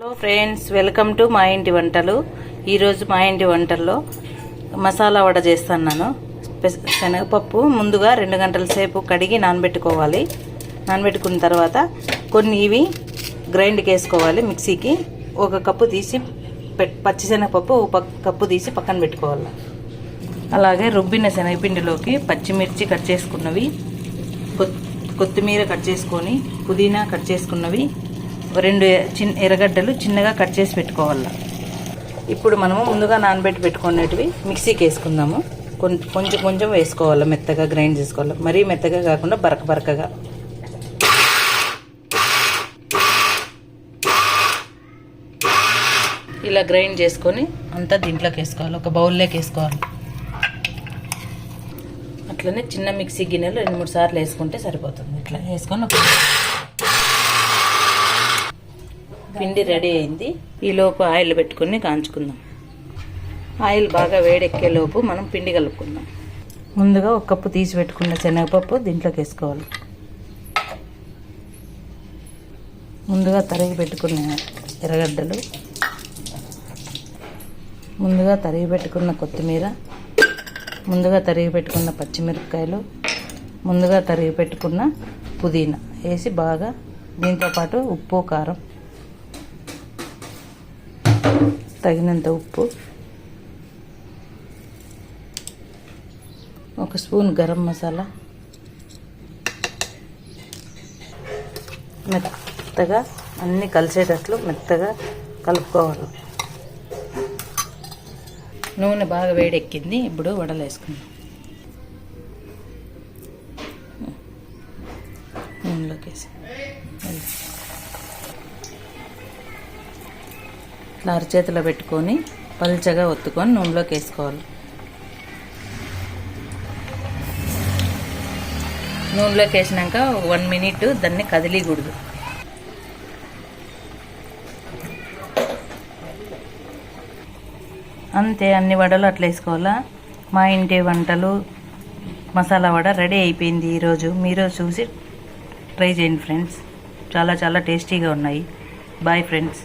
Hello friends welcome to మా ఇంటి వంటలు ఈరోజు మా ఇంటి వంటల్లో మసాలా వడ చేస్తున్నాను శనగపప్పు ముందుగా రెండు గంటల సేపు కడిగి నానబెట్టుకోవాలి. నానబెట్టుకున్న తర్వాత కొన్ని ఇవి గ్రైండ్కి వేసుకోవాలి మిక్సీకి. ఒక కప్పు తీసి పచ్చిశనగపప్పు ఒక కప్పు తీసి పక్కన పెట్టుకోవాలి. అలాగే రుబ్బిన శనగపిండిలోకి పచ్చిమిర్చి కట్ చేసుకున్నవి. కొత్- కొత్తిమీర కట్ చేసుకొని పుదీనా కట్ చేసుకున్నవి. రెండు చిన్న ఎర్రగడ్డలు చిన్నగా కట్ చేసి పెట్టుకోవాలి. ఇప్పుడు మనము ముందుగా నానబెట్టి పెట్టుకునేటివి మిక్సీకి వేసుకుందాము. కొంచెం కొంచెం వేసుకోవాలి మెత్తగా గ్రైండ్ చేసుకోవాలి. మరీ మెత్తగా కాకుండా బరక బరకగా. ఇలా గ్రైండ్ చేసుకొని అంతా దీంట్లోకి వేసుకోవాలి ఒక బౌల్లోకి వేసుకోవాలి. అట్లనే చిన్న మిక్సీ గిన్నెలు రెండు మూడు సార్లు వేసుకుంటే సరిపోతుంది. ఇట్లా వేసుకొని ఒక పిండి రెడీ అయింది. ఈలోపు ఆయిల్ పెట్టుకుని కాంచుకుందాం. ఆయిల్ బాగా వేడెక్కేలోపు మనం పిండి కలుపుకుందాం. ముందుగా ఒక కప్పు తీసి పెట్టుకున్న శనగపప్పు దీంట్లోకి వేసుకోవాలి. ముందుగా తరిగి పెట్టుకున్న ఎర్రగడ్డలు. ముందుగా తరిగి పెట్టుకున్న కొత్తిమీర. ముందుగా తరిగి పెట్టుకున్న పచ్చిమిరపకాయలు. ముందుగా తరిగి పెట్టుకున్న పుదీనా. వేసి బాగా దీంతో పాటు ఉప్పు కారం తగినంత ఉప్పు. ఒక స్పూన్ గరం మసాలా. మెత్తగా అన్నీ కలిసేటట్లు మెత్తగా కలుపుకోవాలి. నూనె బాగా వేడెక్కింది ఇప్పుడు వడలు వేసుకుందాం. నూనెలోకి వేసి ఇట్లా అరచేతిలో పెట్టుకొని పల్చగా ఒత్తుకొని నూనెలోకి వేసుకోవాలి. నూనెలోకి వేసినాక వన్ మినిట్ దాన్ని కదిలికూడదు. అంతే అన్ని వడలు అట్లా వేసుకోవాలా? మా ఇంటి వంటలు మసాలా వడ రెడీ అయిపోయింది ఈరోజు. మీరు చూసి ట్రై చేయండి ఫ్రెండ్స్. చాలా చాలా టేస్టీగా ఉన్నాయి. Bye friends.